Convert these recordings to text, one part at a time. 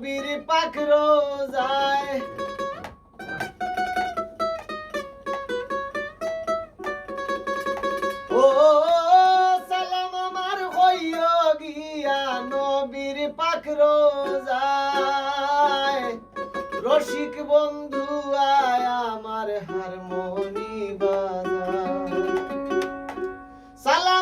নবীর পাক রোজায়। ও সালাম আমার হইয় গিয়া নবীর পাক রোজায়। রসিক বন্ধু আয় আমার হারমোনি বাজা সালাম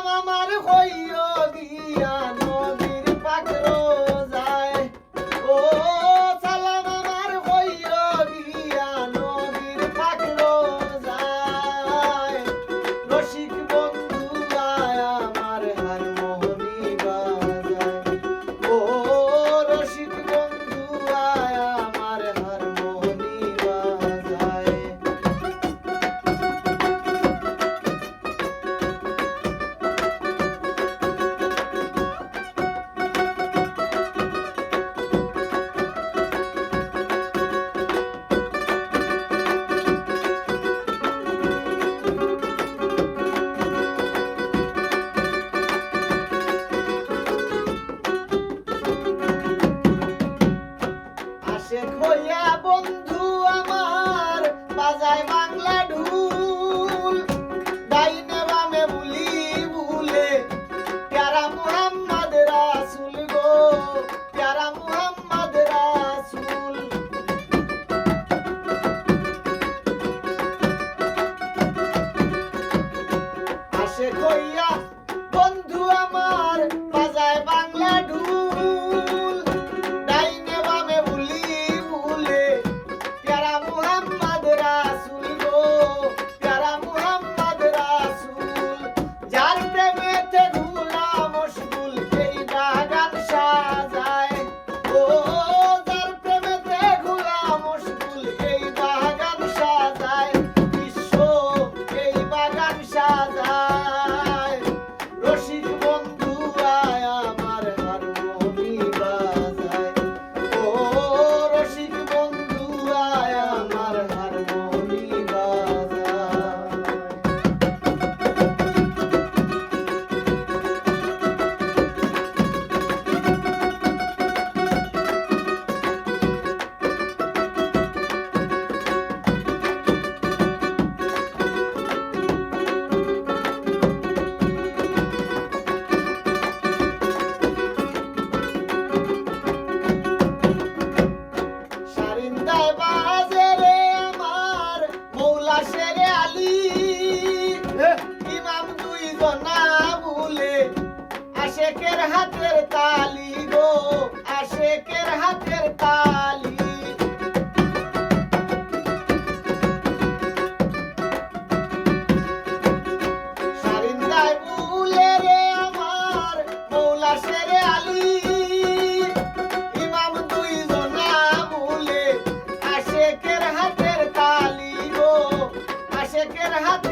বন্ধু আমার, বাজায় বাংলা ঢুল। ডাইনে বামে বুলি ভুলে প্যারা মুহাম্মদ রাসুল গো, প্যারা মুহাম্মদ রাসুল আসে কইয়া বন্ধু আমার happy.